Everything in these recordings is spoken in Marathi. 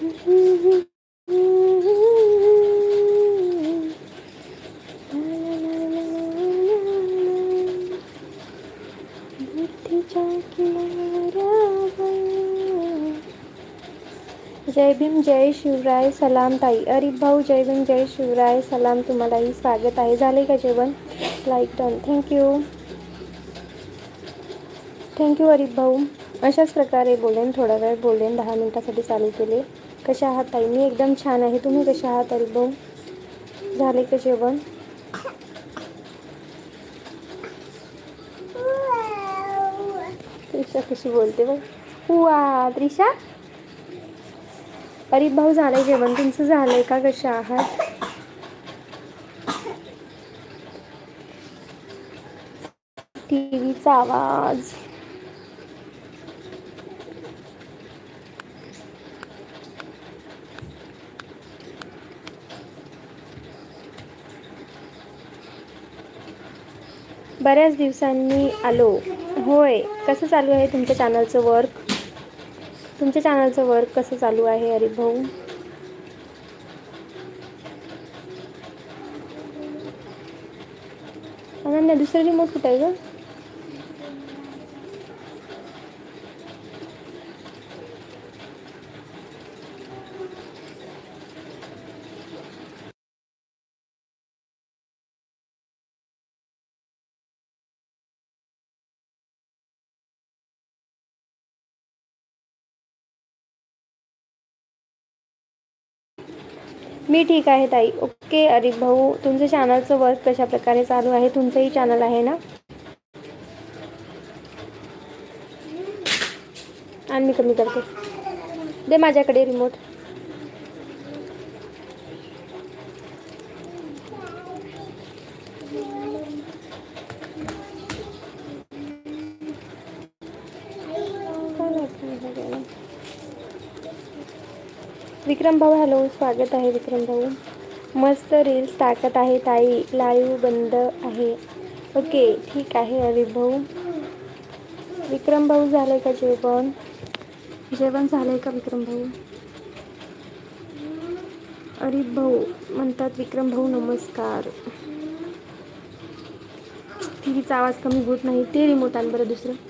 जय भीम जय शिवराय सलाम ताई. अरे भाऊ जय भीम जय शिवराय सलाम. तुम्हालाही स्वागत आहे. झाले का जेवण? Like done thank you thank you Arif भाऊ. अशाच प्रकारे बोलेन थोडा वेळ बोलेन दहा मिनटासाठी चालू केले. कशा आहात ताई? मी एकदम छान आहे. तुम्ही कशा आहात अरिफ भाऊ झाले का जेवण? त्रिशा कशी बोलते बघ हुआ त्रिशा? अरे भाऊ झालंय जेवण. तुमचं झालंय का? कशा आहात? टीव्हीचा आवाज. बऱ्याच दिवसांनी आलो. होय कसं चालू आहे तुमच्या चॅनलचं वर्क तुमच्या चॅनलचं वर्क कसं चालू आहे अरे भाऊ? अनन्या दुसरं रिमोट कुठं आहे गं? मी ठीक आहे ताई. ओके अरे भाऊ. तुमचं चॅनलचं वर्क कशा प्रकारे चालू आहे? तुमचंही चॅनल आहे ना? आणि मी कमी करते. दे माझ्याकडे रिमोट विक्रम भाऊ हॅलो स्वागत आहे विक्रम भाऊ. मस्त रील्स टाकत आहे ताई. लाईव्ह बंद आहे. ओके ठीक आहे अरिफ भाऊ. विक्रम भाऊ झालं का जेवण? जेवण झालं आहे का विक्रम भाऊ? अरिफ भाऊ म्हणतात विक्रम भाऊ नमस्कार. टीव्हीचा आवाज कमी होत नाही. ते रिमोट आण बरं दुसरं.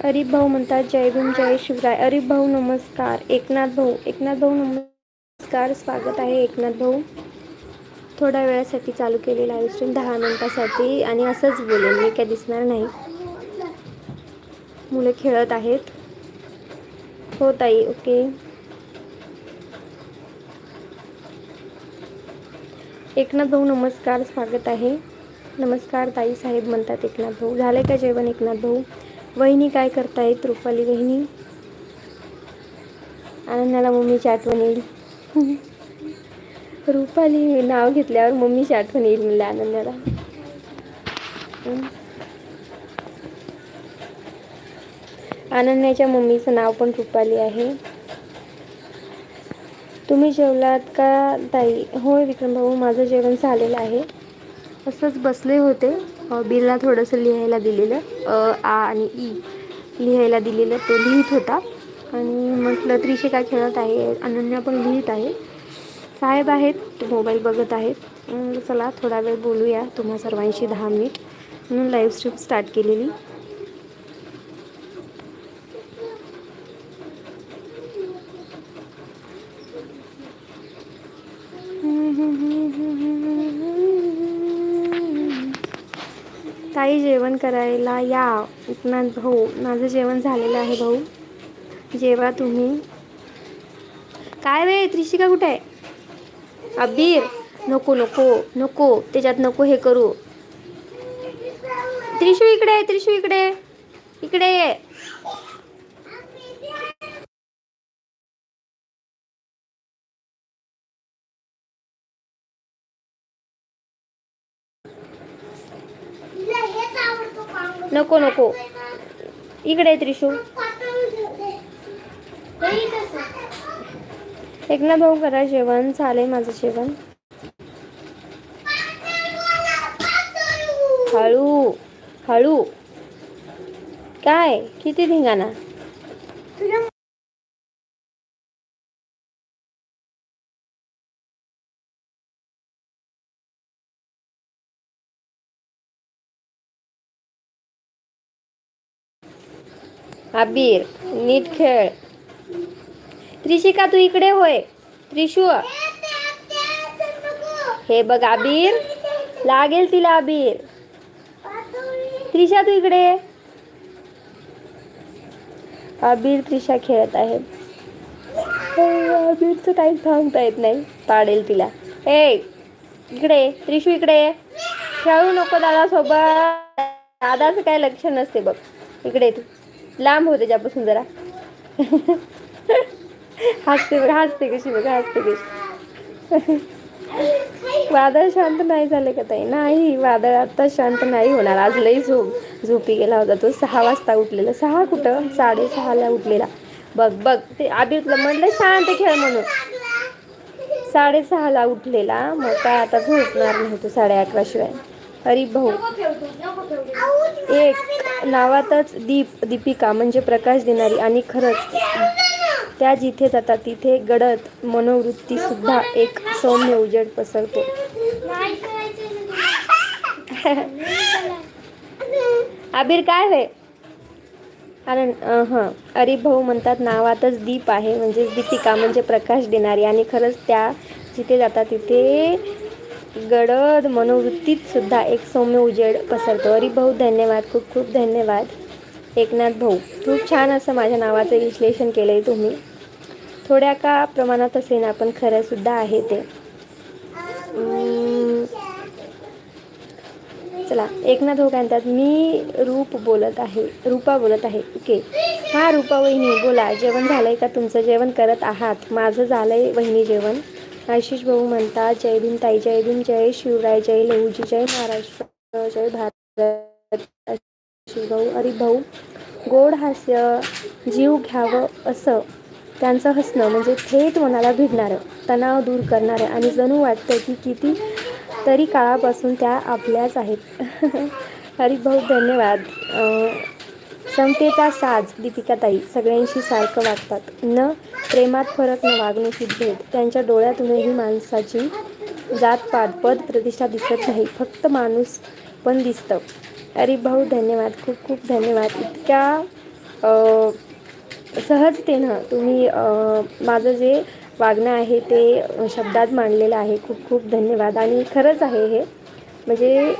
अरिफ भाऊ म्हणतात जय भीम जय शिवराय. अरिफ भाऊ नमस्कार. एकनाथ भाऊ. एकनाथ भाऊ नमस्कार. स्वागत आहे एकनाथ भाऊ. थोड्या वेळासाठी चालू केलेलं आहे स्ट्रीम दहा मिनिटासाठी. आणि असंच बोलेन मी काय दिसणार नाही. मुलं खेळत आहेत. हो ताई ओके. एकनाथ भाऊ नमस्कार. स्वागत आहे. नमस्कार ताई साहेब म्हणतात एकनाथ भाऊ. झालं का जेवण एकनाथ भाऊ? वहिनी काय करतायत? रुपाली वहिनी? आनंदाला मम्मीची आठवण येईल. रुपाली नाव घेतल्यावर मम्मीची आठवण येईल म्हणलं आनंदाला. आनंदाच्या मम्मीचं नाव पण रुपाली आहे. तुम्ही जेवलात का? ताई होय विक्रम भाऊ माझं जेवण झालेलं आहे. असंच बसले होते. बिलला थोडंसं लिहायला दिलेलं. अ आ आणि ई लिहायला दिलेलं. तो लिहित होता. आणि म्हटलं त्रिशिका खेळत आहे? अनन्या पण लिहित आहे. साहेब आहेत. मोबाईल बघत आहेत चला थोडा वेळ बोलूया. तुम्हा सर्वांशी दहा मिनिट. म्हणून लाईव्ह स्ट्रीम स्टार्ट केलेली. ताई जेवण करायला या. एकनाथ भाऊ हो, माझं जेवण झालेलं आहे भाऊ. जेवा तुम्ही. काय वे त्रिशिका कुठे आहे? अबीर नको नको नको त्याच्यात नको हे करू. त्रिशू इकडे त्रिशू इकडे. इकडे ये नको नको. इकडे त्रिशू एक ना भाऊ करा जेवण चालेल माझं जेवण. हळू हळू. काय? किती धिंगाणा? अबीर नीट खेळ. त्रिशिका तू इकडे होय. त्रिशू हे बघ अबीर लागेल तिला अबीर त्रिशा तू इकडे आबीर अबीर त्रिशा खेळत आहे. हो, अबीरचं काही सांगता येत नाही. पाडेल तिला. ए इकडे त्रिशू इकडे खेळू नको दादा सोबत दादाचं काय लक्ष नसते बघ. इकडे तू. लांब हो त्याच्यापासून जरा. हसते बघ हसते कशी बघ हसते कशी. वादळ शांत नाही झाले का ताई? नाही वादळ आता शांत नाही होणार. आज लई झोप झोपी गेला होता तो. सहा वाजता उठलेला. सहा कुठं? साडेसहाला उठलेला. बघ बघ ते आधी तुला म्हणलं शांत खेळ म्हणून. साडेसहाला उठलेला. मग काय आता झोपणार नाही तो साडे अकरा शिवाय अरे भाऊ. एक. नावातच दीप दीपिका म्हणजे प्रकाश देणारी आणि खरंच त्या जिथे जातात तिथे गडद मनोवृत्ती सुद्धा एक सौम्य उजेड पसरतो. आबिर काय होय कारण हां अरे भाऊ म्हणतात नावातच दीप आहे म्हणजेच दीपिका म्हणजे प्रकाश देणारी आणि खरंच त्या जिथे जातात तिथे गडद मनोवृत्तीत सुद्धा एक सौम्य उजेड पसरतो. अरे भाऊ धन्यवाद. खूप खूप धन्यवाद. एकनाथ भाऊ खूप छान असं माझ्या नावाचं विश्लेषण केलं आहे तुम्ही. थोड्या का प्रमाणात असेल आपण खरंसुद्धा आहे ते. चला एकनाथ भाऊ काय म्हणतात मी रूप बोलत आहे रूपा बोलत आहे. ओके. हां रूपा वहिनी बोला. जेवण झालं आहे का तुमचं? जेवण करत आहात. माझं झालं आहे वहिनी जेवण. आशिष भाऊ म्हणतात जय भीम ताई जय भीम जय शिवराय जय लहूजी जय महाराष्ट्र जय भारत. आशिष भाऊ अरे भाऊ गोड हास्य जीव घ्यावं असं त्यांचं हसणं म्हणजे थेट मनाला भिडणारं तणाव दूर करणारं आणि जणू वाटतं की किती तरी काळापासून त्या आपल्याच आहेत. अरे भाऊ धन्यवाद समतेचा साज दीपिकाताई सगळ्यांशी सारखं वागतात. न प्रेमात फरक न वागणुकीत भेद. त्यांच्या डोळ्यातूनही माणसाची जातपात पद प्रतिष्ठा दिसत नाही. फक्त माणूस पण दिसतं. अरे भाऊ धन्यवाद. खूप खूप धन्यवाद. इतक्या सहजतेनं तुम्ही माझं जे वागणं आहे ते शब्दात मांडलेलं आहे. खूप खूप धन्यवाद. आणि खरंच आहे हे. म्हणजे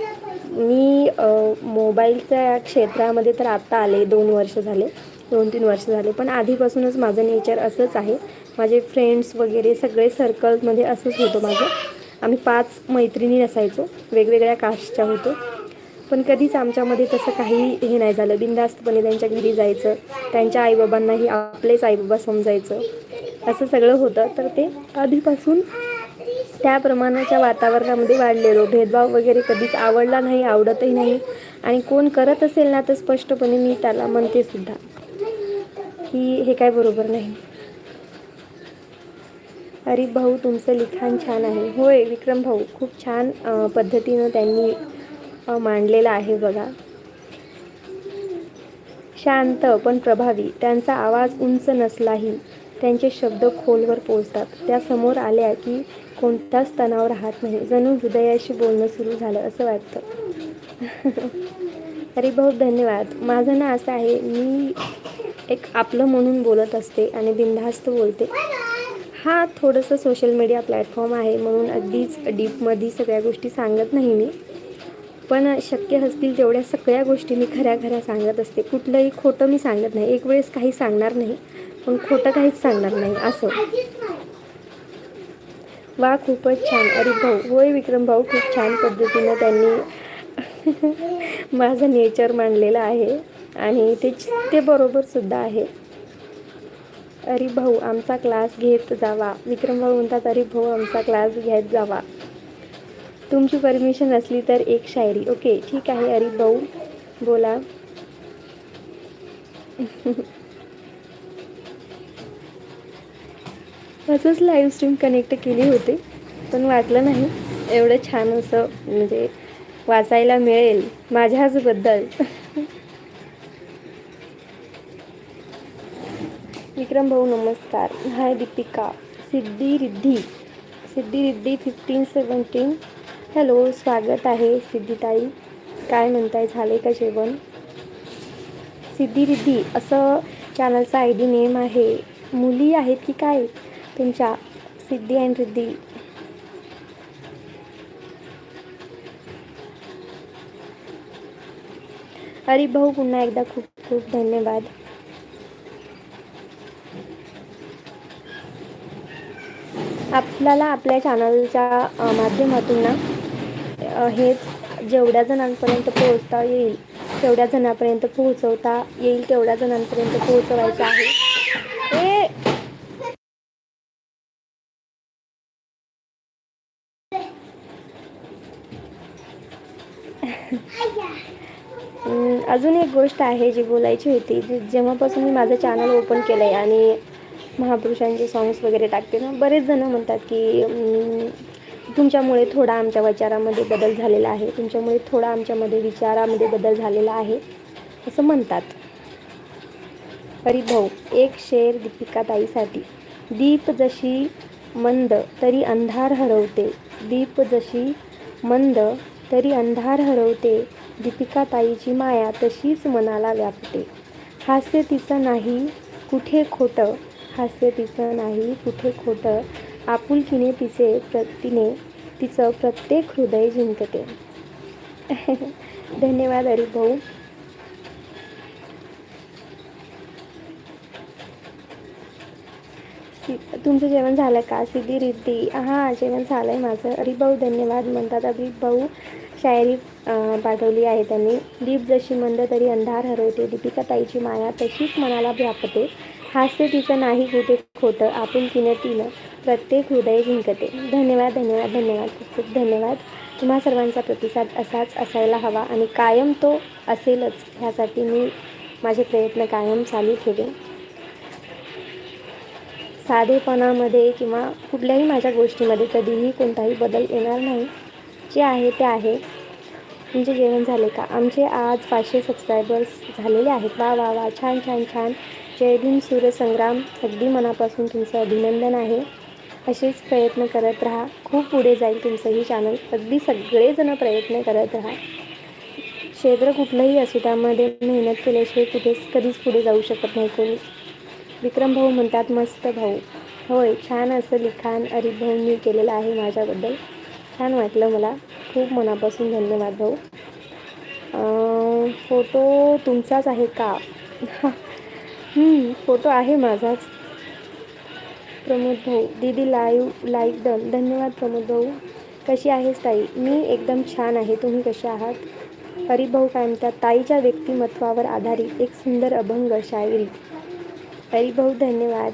मी मोबाईलच्या मोबाईलच्या क्षेत्रामध्ये तर आत्ता आले दोन वर्ष झाले दोन तीन वर्ष झाले पण आधीपासूनच माझं नेचर असंच आहे. माझे फ्रेंड्स वगैरे सगळे सर्कलमध्ये असंच होतं माझं. आम्ही पाच मैत्रिणी असायचो वेगवेगळ्या कास्टच्या होतो. पण कधीच आमच्यामध्ये तसं काही हे नाही झालं. बिनधास्तपणे त्यांच्या घरी जायचं त्यांच्या आईबाबांनाही आपलेच आईबाबा समजायचं असं सगळं होतं. तर ते आधीपासून त्या प्रमाणाच्या वातावरणामध्ये वाढलेलो. भेदभाव वगैरे कधीच आवडला नाही आवडतही नाही. आणि कोण करत असेल ना तर स्पष्टपणे मी त्याला म्हणते सुद्धा की हे काय बरोबर नाही. अरे भाऊ तुमचं लिखाण छान आहे. होय विक्रम भाऊ खूप छान पद्धतीनं त्यांनी मांडलेलं आहे बघा. शांत पण प्रभावी. त्यांचा आवाज उंच नसलाही त्यांचे शब्द खोलवर पोचतात त्या समोर आल्या की कोणताच तणाव राहत नाही. जणू हृदयाशी बोलणं सुरू झालं असं वाटतं. अरे भाऊ धन्यवाद. माझं ना असं आहे मी एक आपलं म्हणून बोलत असते आणि बिनधास्त बोलते. हा थोडंसं सोशल मीडिया प्लॅटफॉर्म आहे म्हणून अगदीच डीपमध्ये सगळ्या गोष्टी सांगत नाही मी. पण शक्य असतील तेवढ्या सगळ्या गोष्टी मी खऱ्या खऱ्या सांगत असते. कुठलंही खोटं मी सांगत नाही. एक वेळेस काही सांगणार नाही पण खोटं काहीच सांगणार नाही असं. वा खूपच छान. अरे भाऊ होय विक्रम भाऊ खूप छान पद्धतीनं त्यांनी माझं नेचर मांडलेलं आहे. आणि ते ते बरोबरसुद्धा आहे. अरे भाऊ आमचा क्लास घेत जावा. विक्रम भाऊ म्हणतात अरे भाऊ आमचा क्लास घेत जावा. तुमची परमिशन असली तर एक शायरी. ओके ठीक आहे अरे भाऊ बोला. असंच लाईव्ह स्ट्रीम कनेक्ट केली होती पण वाटलं नाही एवढं छान असं म्हणजे वाचायला मिळेल माझ्याचबद्दल. विक्रम भाऊ नमस्कार. Hi Deepika. Siddhi Riddhi. Siddhi Riddhi fifteen seventeen hello स्वागत आहे सिद्धीताई. काय म्हणताय झाले का जेवण? सिद्धी रिद्धी असं चॅनलचा आय डी नेम आहे. मुली आहेत की काय? तुमच्या सिद्धी अँड रिद्धी. अरे भाऊ पुन्हा एकदा खूप खूप धन्यवाद. आपल्याला आपल्या चॅनलच्या माध्यमातून ना हेच जेवढ्या जणांपर्यंत पोहोचता येईल तेवढ्या जणांपर्यंत पोहोचवता येईल तेवढ्या जणांपर्यंत पोहोचवायचं आहे. ए अं, अजून एक गोष्ट आहे जी बोलायची होती जी जेव्हापासून मी माझं चॅनल ओपन केलं आहे आणि महापुरुषांचे सॉंग्स वगैरे टाकते ना बरेच जणं म्हणतात की तुमच्यामुळे थोडा आमच्या विचारामध्ये बदल झालेला आहे तुमच्यामुळे थोडा आमच्यामध्ये विचारामध्ये बदल झालेला आहे असं म्हणतात. हरिभाऊ एक शेर दीपिका ताईसाठी दीप जशी मंद तरी अंधार हरवते दीप जशी मंद तरी अंधार हरवते दीपिका ताईची माया तशीच मनाला व्यापते. हास्य तिचं नाही कुठे खोटं? हास्य तिचं नाही कुठे खोटं? आपुलकीने तिचे प्र तिने तिचं प्रत्येक हृदय जिंकते. धन्यवाद हरिभाऊ. भाऊ तुमचं जेवण झालं का? सिद्धी रिद्धी हां जेवण झालं आहे माझं. अरिभाऊ धन्यवाद म्हणतात. अभिभाऊ शायरी पाठवली आहे त्यांनी. दीप जशी मंद तरी अंधार हरवते दीपिका ताईची माया तशीच मनाला व्यापते. हास्य तिचं नाही कुठे खोटं आपुलकीनं तिनं प्रत्येक हृदय जिंकते. धन्यवाद धन्यवाद धन्यवाद खूप खूप धन्यवाद. तुम्हा सर्वांचा प्रतिसाद असाच असायला हवा आणि कायम तो असेलच ह्यासाठी मी माझे प्रयत्न कायम चालू ठेवेन. साधेपणामध्ये किंवा कुठल्याही माझ्या गोष्टीमध्ये कधीही कोणताही बदल येणार नाही. जे आहे ते आहे. तुमचे जेवण झाले का? आमचे आज पाचशे सबस्क्रायबर्स झालेले आहेत. वा वा वा. छान छान छान. जय भीम सूर्यसंग्राम. अगदी मनापासून तुमचं अभिनंदन आहे. असेच प्रयत्न करत राहा. खूप पुढे जाईल तुमचंही चॅनल अगदी सगळेजण प्रयत्न करत राहा. क्षेत्र कुठलंही असू त्यामध्ये मेहनत केल्याशिवाय कुठेच कधीच पुढे जाऊ शकत नाही कोणीच. विक्रम भाऊ म्हणतात मस्त भाऊ. होय छान असं लिखाण अरिफ भाऊंनी केलेलं आहे माझ्याबद्दल. छान वाटलं मला. खूप मनापासून धन्यवाद भाऊ. फोटो तुमचाच आहे का? फोटो आहे माझाच. प्रमोद भाऊ दीदी लाईव्ह लाईक डन धन्यवाद प्रमोद भाऊ. कशी आहेस ताई? मी एकदम छान आहे. तुम्ही कसे आहात? हरिभाऊ काय म्हणतात ताईच्या व्यक्तिमत्वावर आधारित एक सुंदर अभंग शायरी. हरिभाऊ धन्यवाद.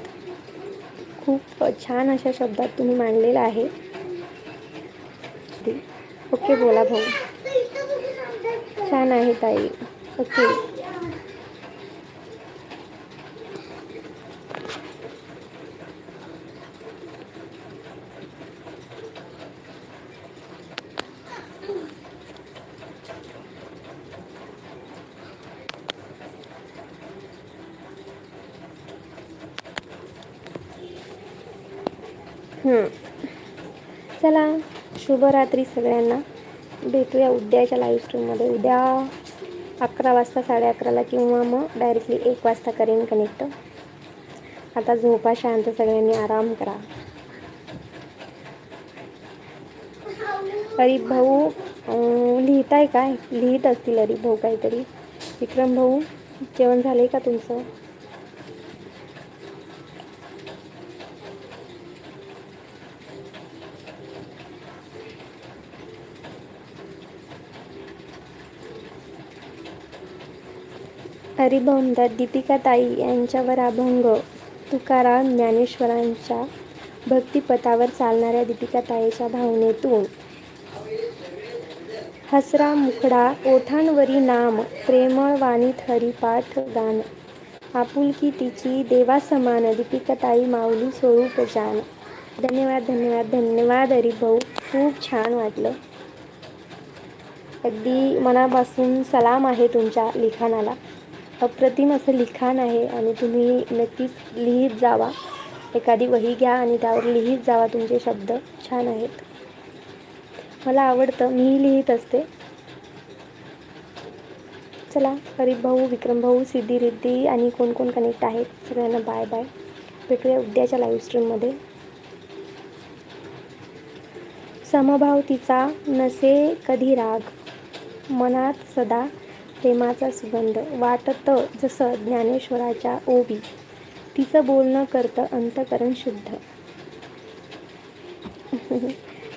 खूप छान अशा शब्दात तुम्ही मांडलेलं आहे. ओके बोला भाऊ. छान आहे ताई. ओके हम्म. चला शुभरात्री सगळ्यांना. भेटूया उद्याच्या लाईव्ह स्ट्रीममध्ये उद्या अकरा वाजता साडे अकराला किंवा मग डायरेक्टली एक वाजता करेन कनेक्ट आता झोपा शांत सगळ्यांनी आराम करा. हरीफ भाऊ लिहिताय काय? लिहित असतील हरीफ भाऊ काहीतरी. विक्रम भाऊ जेवण झालं का तुमचं? हरिभवनदा दीपिकाताई यांच्यावर अभंग. तुकाराम ज्ञानेश्वरांच्या भक्तिपथावर चालणाऱ्या दीपिकाताईच्या भावनेतून हसरा मुखडा ओठांवरी नाम प्रेमळ वाणीत हरिपाठ गान. आपुलकी तिची देवासमान दीपिकाताई माऊली स्वरूप जान. धन्यवाद धन्यवाद धन्यवाद हरी भाऊ खूप छान वाटलं. अगदी मनापासून सलाम आहे तुमच्या लिखाणाला. अप्रतिम असं लिखाण आहे आणि तुम्ही नक्कीच लिहित जावा. एखादी वही घ्या आणि त्यावर लिहित जावा. तुमचे शब्द छान आहेत. मला आवडतं मीही लिहित असते. चला हरीप भाऊ विक्रम भाऊ सिद्धी रिद्धी आणि कोण कोण कनेक्ट आहेत? सगळ्यांना बाय बाय भेटूया उद्याच्या लाईव्ह स्ट्रीममध्ये समभाव तिचा नसे कधी राग? मनात सदा प्रेमाचा सुगंध वाटत जसं ज्ञानेश्वराच्या ओबी. तिचं बोलणं करतं अंतकरण शुद्ध.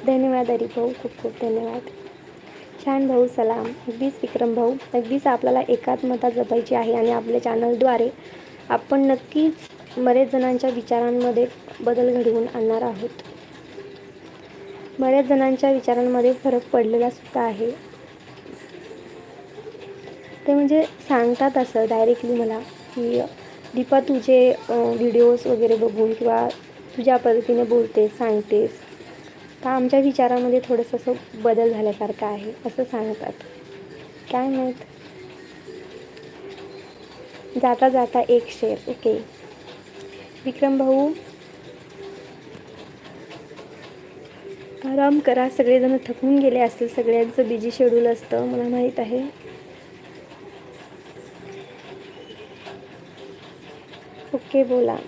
धन्यवाद हरी भाऊ खूप खूप धन्यवाद. छान भाऊ सलाम. अगदीच विक्रम भाऊ अगदीच आपल्याला एकात्मता जपायची आहे आणि आपल्या चॅनलद्वारे आपण नक्कीच बरेच जणांच्या विचारांमध्ये बदल घडवून आणणार आहोत. बऱ्याच जणांच्या विचारांमध्ये फरक पडलेला सुद्धा आहे. ते म्हणजे सांगतात असं डायरेक्टली मला की दीपा तुझे व्हिडिओज वगैरे बघून किंवा तुझ्या पद्धतीने बोलतेस सांगतेस. तर आमच्या विचारामध्ये थोडंसं असं बदल झाल्यासारखं आहे असं सांगतात. काय माहीत? जाता जाता एक शेर ओके विक्रम भाऊ आराम करा. सगळेजण थकून गेले असतील सगळ्यांचं बिझी शेड्यूल असतं मला माहीत आहे. ओके बोला.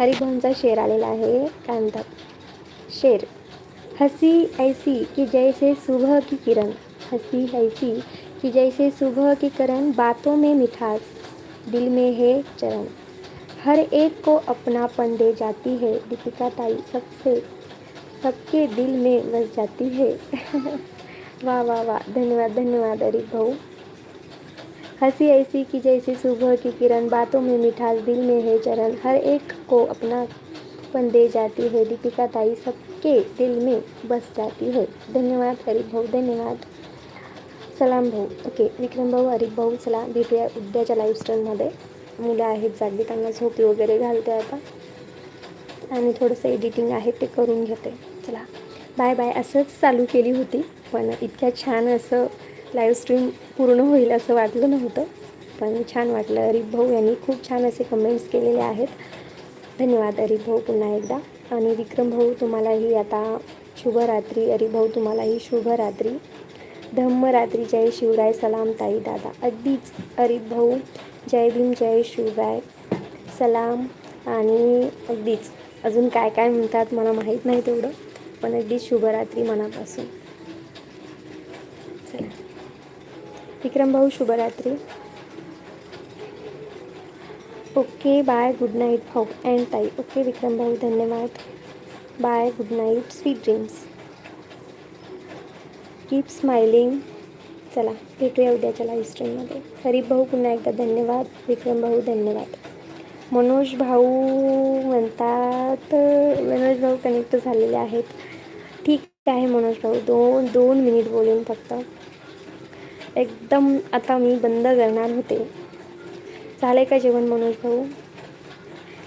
हरिभाऊंचा शेर आलेला आहे. काय म्हणतात शेर. हसी ऐसी की जैसे सुबह की किरण. हसी ऐसी कि जैसे सुबह की किरण बातों में मिठास दिल में है चरण. हर एक को अपनापन दे जाती है दीपिका ताई सबसे सबके दिल में बस जाती है. वाह वाह वाह. धन्यवाद धन्यवाद अरिफ भाऊ हंसी ऐसी कि जैसी सुबह की किरण बातों में मिठास दिल में है चरण। हर एक को अपना पन दे जाती है। दीपिका ताई सबके दिल में बस जाती है। धन्यवाद हरीफ भाऊ धन्यवाद। सलाम भाऊ। ओके विक्रम भाऊ हरीफ भाऊ चला भेटूया उद्याच्या लाईफस्टाईलमध्ये मुलं आहेत जागली त्यांना झोपी वगैरे घालते आता. आणि थोडंसं एडिटिंग आहे ते करून घेते. चला बाय बाय असंच चालू केली होती. पण इतक्या छान असं लाईव्ह स्ट्रीम पूर्ण होईल असं वाटलं नव्हतं पण छान वाटलं. अरिफ भाऊ यांनी खूप छान असे कमेंट्स केलेले आहेत. धन्यवाद अरिफ भाऊ पुन्हा एकदा. आणि विक्रम भाऊ तुम्हालाही आता शुभरात्री. अरिफ भाऊ तुम्हालाही शुभरात्री. धम्मरात्री जय शिवराय सलाम ताई दादा. अगदीच अरिफ भाऊ जय भीम जय शिवराय सलाम. आणि अगदीच अजून काय काय म्हणतात मला माहीत नाही तेवढं पण अगदीच शुभरात्री मनापासून चला विक्रम भाऊ शुभरात्री. ओके बाय गुड नाईट भाऊ अँड ताई. ओके विक्रम भाऊ धन्यवाद. Bye good night sweet dreams. Keep smiling चला भेटूया उद्याच्या लाईव्ह स्ट्रीममध्ये हरीफ भाऊ पुन्हा एकदा धन्यवाद. विक्रम भाऊ धन्यवाद. मनोज भाऊ म्हणतात मनोज भाऊ कनेक्ट झालेले आहेत. ठीक आहे मनोज भाऊ. दोन दोन मिनिट बोलून फक्त. एकदम आता मी बंद करणार होते. झाले का जेवण मनोज भाऊ?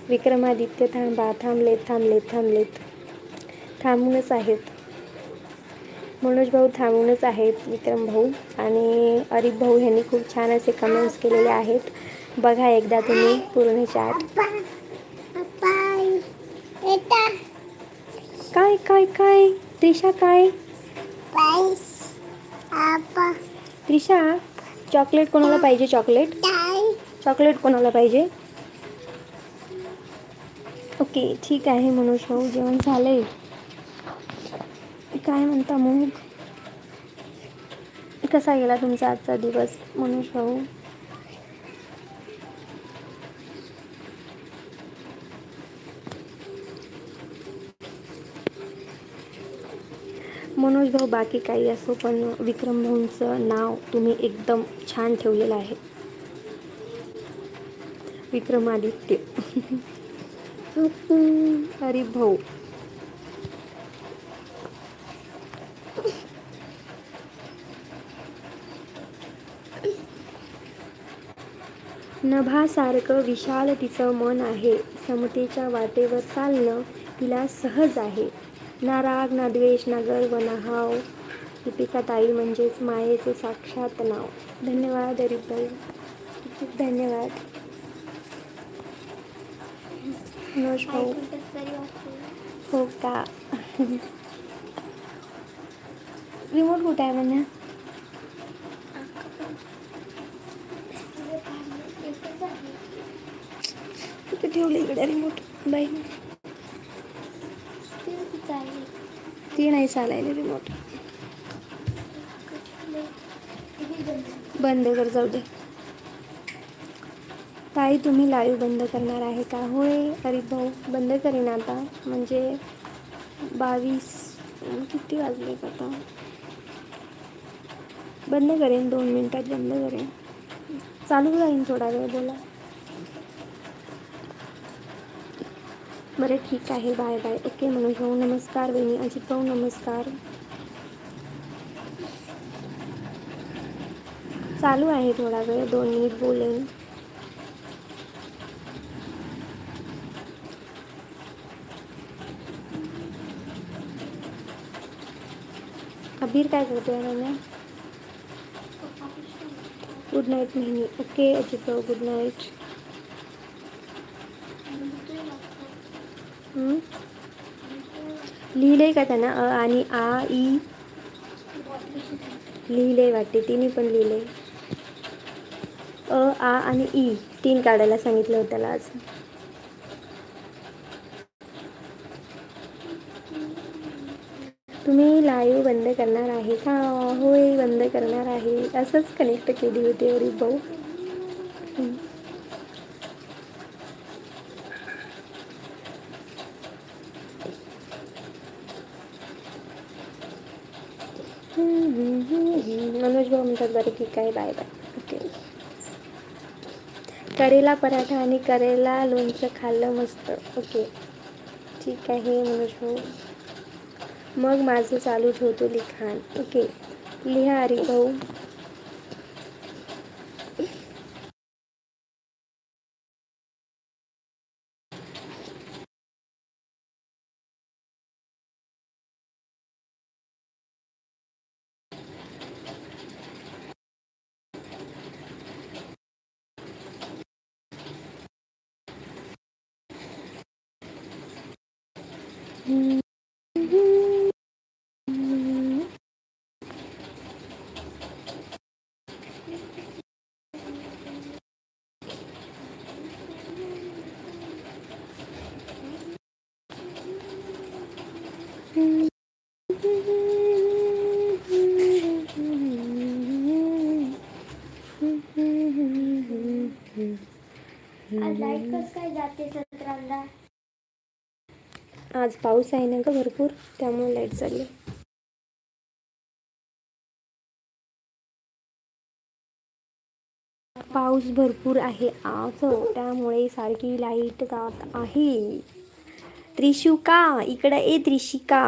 विक्रमादित्य थांबा थांबलेत थांबलेत थांबलेत. थांबूनच आहेत. मनोज भाऊ थांबूनच आहेत विक्रम भाऊ. आणि अरिफ भाऊ यांनी खूप छान असे कमेंट्स केलेले आहेत. बघा एकदा तुम्ही पूर्ण चाट काय काय काय? त्रिशा काय? त्रिशा चॉकलेट कोणाला पाहिजे चॉकलेट चॉकलेट कोणाला पाहिजे? ओके ठीक आहे मनोज भाऊ जेवण झालंय. काय म्हणता मग? कसा गेला तुमचा आजचा दिवस मनोज भाऊ? मनोज भाऊ बाकी काही असो पण विक्रम भाऊंचं नाव तुम्ही एकदम छान ठेवलेलं आहे. विक्रमादित्य अरे भाऊ. नभासारखं विशाल तिचं मन आहे. समतेच्या वाटेवर चालणं तिला सहज आहे. ना राग ना द्वेष ना गर्व ना हाव दीपिका ताई म्हणजेच मायेचे साक्षात नाव. धन्यवाद हरित भाई खूप धन्यवाद. मनोज भाऊ. हो का? रिमोट कुठे आहे म्हणा कुठे ठेवलं इकडे रिमोट बाई की नाही चालायला रिमोट बंद कर जाऊ दे. ताई तुम्ही लाईव्ह बंद करणार आहे का? होय अरे भाऊ बंद करीन आता. म्हणजे बावीस किती वाजले आता? बंद करेन दोन मिनटात बंद करेन. चालू राहीन थोडा वेळ बोला. बरं ठीक आहे. Bye bye. ओके मनोज भाऊ नमस्कार. वहिनी अजित भाऊ नमस्कार. चालू आहे थोडा वेळ. दोन मिनिट बोलेन. अबीर काय करतोय रम्या गुड नाईट मेहनी ओके अजित भाऊ गुड नाईट लिहिले का त्यांना? अ आणि आ ई. लिहिले वाटते तिने पण लिहिले अ आ आणि ई. तीन काढायला सांगितलं होतं त्याला आज. तुम्ही लाईव्ह बंद करणार आहे का? होय बंद करणार आहे. असंच कनेक्ट केली होती अरे भाऊ. मनोज बरं ठीक आहे बाय बाय. ओके. करेला पराठा आणि करेला लोणचं खाल्लं मस्त. ओके. ठीक आहे मनोज भाऊ. मग माझं चालू ठेवतो लिखाण. ओके. लिहा हरी भाऊ. आज लाइट काय जाते सतरांदा? आज पाऊस आहे ना ग भरपूर त्यामुळे लाइट चालली. पाऊस भरपूर आहे आज त्यामुळे सारखी लाइट जात आहे. त्रिशुका इकडं ए त्रिशिका.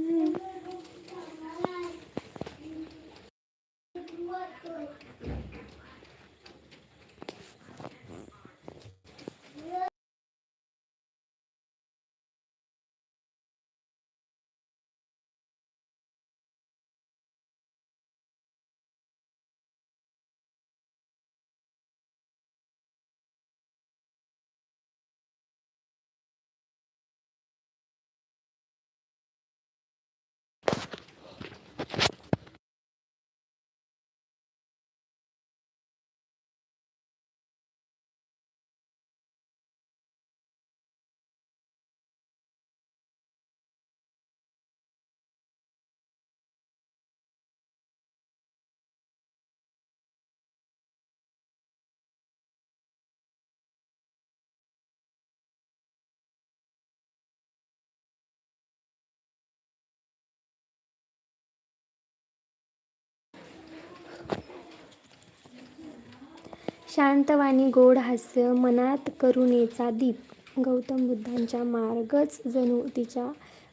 शांतवाणी गोड हास्य मनात करुणेचा दीप. गौतम बुद्धांच्या मार्गच जणू तिच्या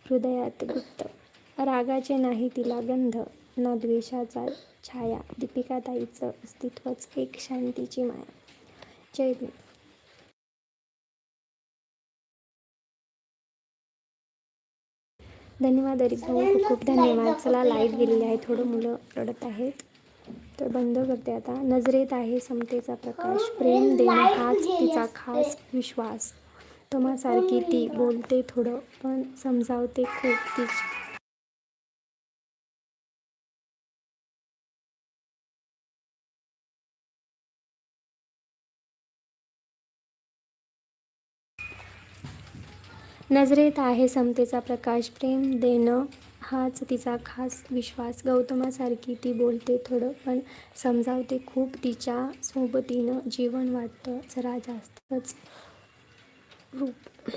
हृदयात गुप्त. रागाचे नाही तिला गंध ना द्वेषाचा छाया. दीपिकाताईचं अस्तित्वच एक शांतीची माया. जय धन्यवाद हरीश भाऊ खूप खूप धन्यवाद. चला लाइट गेलेली आहे. थोडं मुलं रडत आहेत. तर बंद करते आता. नजरेत आहे समतेचा प्रकाश. प्रेम देणं हाच तिचा खास विश्वास. तुम्हासारखी ती बोलते थोडं पण समजावते खूप तिची. नजरेत आहे समतेचा प्रकाश. प्रेम देणं हाच तिचा खास विश्वास. गौतमासारखी ती बोलते थोडं पण समजावते खूप तिच्या सोबतीनं जीवन वाटतं. जरा जास्तच रूप.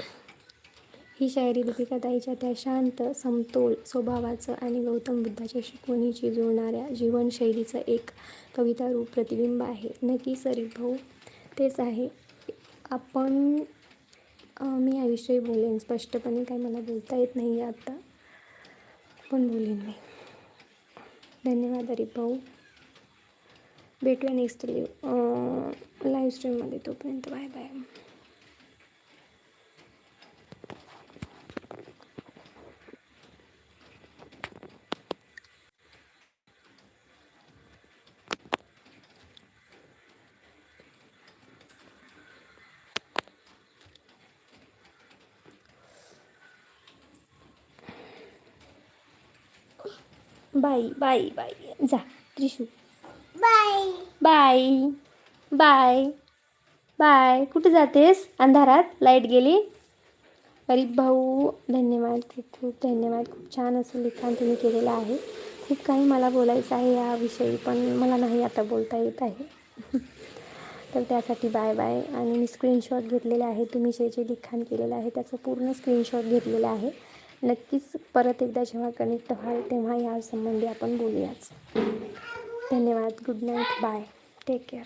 ही शायरी दीपिकाताईच्या त्या शांत समतोल स्वभावाचं आणि गौतम बुद्धाच्या शिकवणीची जुळणाऱ्या जीवनशैलीचं एक कविता रूप प्रतिबिंब आहे. नक्की सरी भाऊ तेच आहे. आपण मी याविषयी बोलेन. स्पष्टपणे काही मला बोलता येत नाही आहे आत्ता पण बोलेन मी धन्यवाद हरीफ भाऊ. भेटूया नेक्स्ट लिव्ह लाईव्ह स्ट्रीममध्ये तोपर्यंत. Bye bye bye bye bye जा Trishu. Bye. Bye bye bye. कुठे जातेस? अंधारात. लाइट गेली. गरीब भाऊ धन्यवाद खूप खूप धन्यवाद. खूप छान असं लिखाण तुम्ही केलेलं आहे. खूप काही मला बोलायचं आहे याविषयी पण मला नाही आता बोलता येत आहे. तर त्यासाठी बाय बाय. आणि मी स्क्रीनशॉट घेतलेले आहे. तुम्ही जे जे लिखाण केलेलं आहे त्याचं पूर्ण स्क्रीनशॉट घेतलेलं आहे. नक्कीच परत एकदा जेव्हा कनेक्ट व्हाल तेव्हा या संबंधी आपण बोलूयाच. धन्यवाद. Good night bye take care